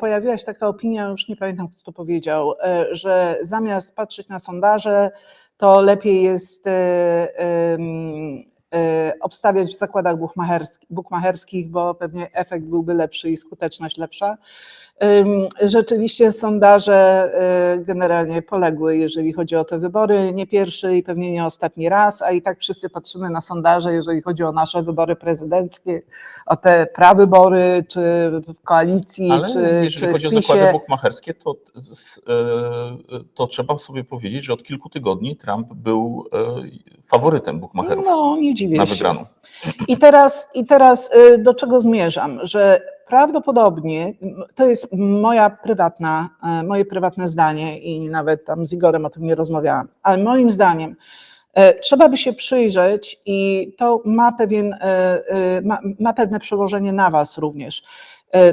pojawiła się taka opinia, już nie pamiętam kto to powiedział, e, że zamiast patrzeć na sondaże, to lepiej jest e, obstawiać w zakładach bukmacherski- bukmacherskich, bo pewnie efekt byłby lepszy i skuteczność lepsza. Rzeczywiście sondaże e, generalnie poległy, jeżeli chodzi o te wybory. Nie pierwszy i pewnie nie ostatni raz, a i tak wszyscy patrzymy na sondaże, jeżeli chodzi o nasze wybory prezydenckie, o te prawybory, czy w koalicji, Ale czy, jeżeli czy chodzi o zakłady bukmacherskie, to, e, to trzeba sobie powiedzieć, że od kilku tygodni Trump był faworytem bukmacherów No, nie dziwię na się. wygraną. I teraz, I teraz y, do czego zmierzam? Że prawdopodobnie, to jest moja prywatna, e, moje prywatne zdanie i nawet tam z Igorem o tym nie rozmawiałam, ale moim zdaniem e, trzeba by się przyjrzeć i to ma, pewien, ma, ma pewne przełożenie na Was również,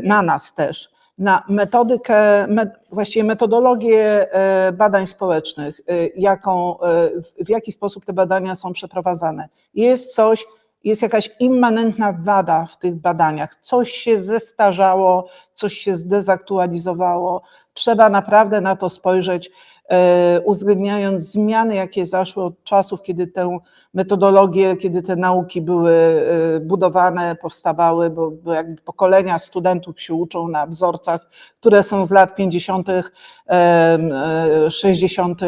na nas też, na metodykę, me, właściwie metodologię e, badań społecznych, e, jaką, e, w jaki sposób te badania są przeprowadzane. Jest coś, jest jakaś immanentna wada w tych badaniach, coś się zestarzało, coś się zdezaktualizowało. Trzeba naprawdę na to spojrzeć, e, uwzględniając zmiany, jakie zaszły od czasów, kiedy tę metodologię, kiedy te nauki były e, budowane, powstawały, bo, bo jakby pokolenia studentów się uczą na wzorcach, które są z lat 50., em, e, 60.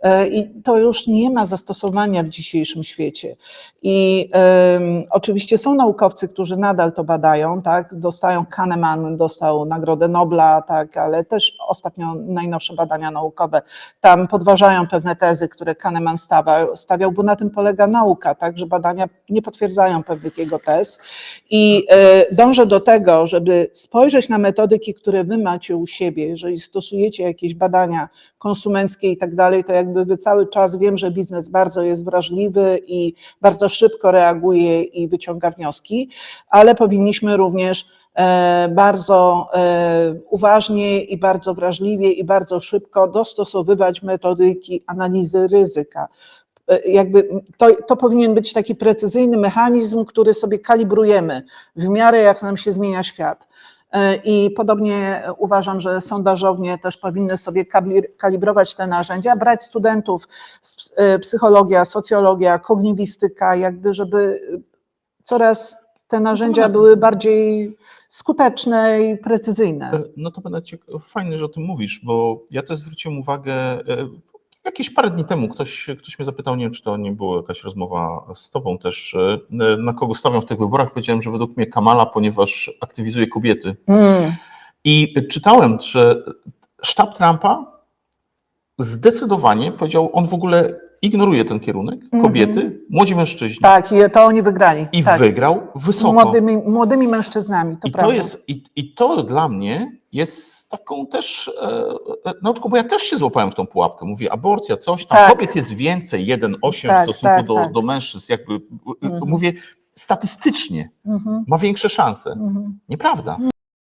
e, i to już nie ma zastosowania w dzisiejszym świecie. I em, oczywiście są naukowcy, którzy nadal to badają, tak? Dostają Kahneman, dostał Nagrodę Nobla, tak, ale też ostatnio najnowsze badania naukowe tam podważają pewne tezy, które Kahneman stawiał, stawiał bo na tym polega nauka, tak, że badania nie potwierdzają pewnych jego tez. I e, dążę do tego, żeby spojrzeć na metodyki, które wy macie u siebie, jeżeli stosujecie jakieś badania konsumenckie i tak dalej, to jakby wy cały czas wiem, że biznes bardzo jest wrażliwy i bardzo szybko reaguje i wyciąga wnioski, ale powinniśmy również bardzo e, uważnie i bardzo wrażliwie i bardzo szybko dostosowywać metodyki analizy ryzyka. E, Jakby to, to powinien być taki precyzyjny mechanizm, który sobie kalibrujemy w miarę jak nam się zmienia świat. E, I podobnie uważam, że sondażownie też powinny sobie kalibrować te narzędzia, brać studentów z ps- e, psychologia, socjologia, kogniwistyka, jakby żeby coraz te narzędzia tak. były bardziej skuteczne i precyzyjne. E, No to będę ciek- fajnie, że o tym mówisz, bo ja też zwróciłem uwagę, e, jakieś parę dni temu ktoś, ktoś mnie zapytał, nie wiem, czy to nie była jakaś rozmowa z tobą też, e, na kogo stawiam w tych wyborach. Powiedziałem, że według mnie Kamala, ponieważ aktywizuje kobiety. Mm. I czytałem, że sztab Trumpa zdecydowanie powiedział, on w ogóle ignoruje ten kierunek, Mhm. kobiety, młodzi mężczyźni. Tak, i to oni wygrali. I tak. wygrał wysoko. Młodymi, młodymi mężczyznami, to I prawda. to, jest, i, I to dla mnie jest taką też e, e, nauczką, bo ja też się złapałem w tą pułapkę. Mówię, aborcja, coś tam, Tak. kobiet jest więcej, 1,8 Tak, w stosunku tak, do, tak. do mężczyzn. Jakby, e, Mhm. Mówię, statystycznie Mhm, ma większe szanse. mhm. Nieprawda.